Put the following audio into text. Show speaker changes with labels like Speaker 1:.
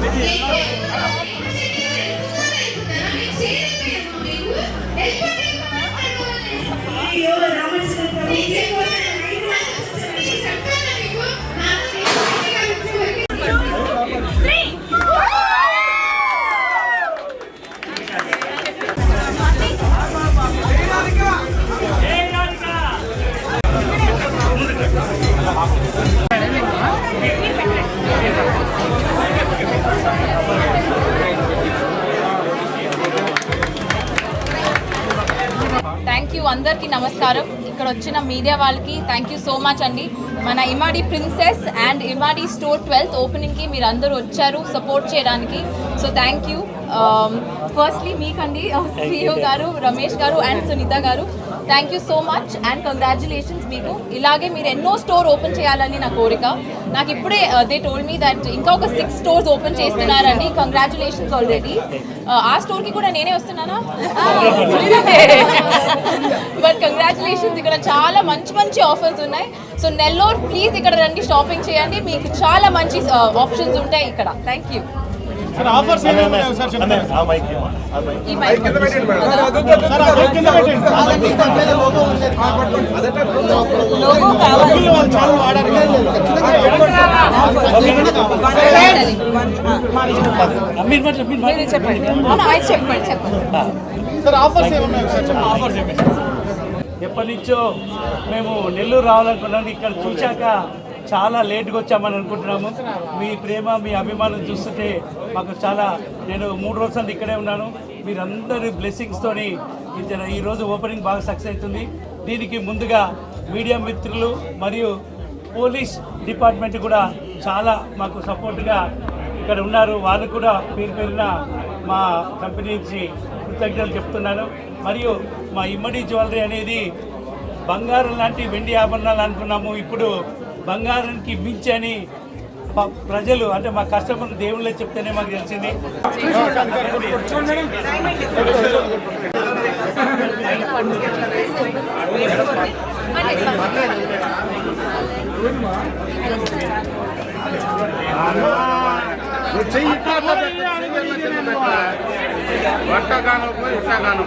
Speaker 1: 美女 అందరికీ నమస్కారం. ఇక్కడ వచ్చిన మీడియా వాళ్ళకి థ్యాంక్ యూ సో మచ్ అండి. మన Imadi princess and Imadi store twelfth ఓపెనింగ్కి మీరు అందరూ వచ్చారు సపోర్ట్ చేయడానికి. So thank you. ఫస్ట్లీ మీకండి సిఇఓ గారు రమేష్ గారు అండ్ సునీత గారు. Thank you so much and congratulations మీకు. ఇలాగే మీరు ఎన్నో స్టోర్ ఓపెన్ చేయాలని నా కోరిక. నాకు ఇప్పుడే దే టోల్ మీ దట్ ఇంకా ఒక సిక్స్ స్టోర్స్ ఓపెన్ చేస్తున్నారండి కంగ్రాచులేషన్స్ ఆల్రెడీ ఆ స్టోర్కి కూడా నేనే వస్తున్నానా? బట్ కంగ్రాచులేషన్స్ ఇక్కడ చాలా మంచి మంచి ఆఫర్స్ ఉన్నాయి. సో నెల్లూరు ప్లీజ్ ఇక్కడ రండి షాపింగ్ చేయండి. మీకు చాలా మంచి ఆప్షన్స్ ఉంటాయి ఇక్కడ. థ్యాంక్ యూ
Speaker 2: ఎప్పటి నుంచో మేము నెల్లూరు రావాలనుకున్నాము ఇక్కడ చూశాక చాలా లేట్గా వచ్చామని అనుకుంటున్నాము. మీ ప్రేమ మీ అభిమానం చూస్తుంటే మాకు చాలా నేను మూడు రోజులు ఇక్కడే ఉన్నాను. మీరందరి బ్లెస్సింగ్స్తోని ఈరోజు ఓపెనింగ్ బాగా సక్సెస్ అవుతుంది. దీనికి ముందుగా మీడియా మిత్రులు మరియు పోలీస్ డిపార్ట్మెంట్ కూడా చాలా మాకు సపోర్ట్గా ఇక్కడ ఉన్నారు. వాళ్ళు కూడా పేరు పేరున మా కంపెనీ నుంచి కృతజ్ఞతలు చెప్తున్నాను. మరియు మా ఇమ్మడి జ్యువెలరీ అనేది బంగారం లాంటి వెండి ఆభరణాలు అనుకున్నాము. ఇప్పుడు బంగారానికి మించి అని ప్రజలు అంటే మా కస్టమర్ దేవుళ్ళే చెప్తేనే మాకు తెలిసింది.
Speaker 3: వర్షాకాలం వర్షాకాలం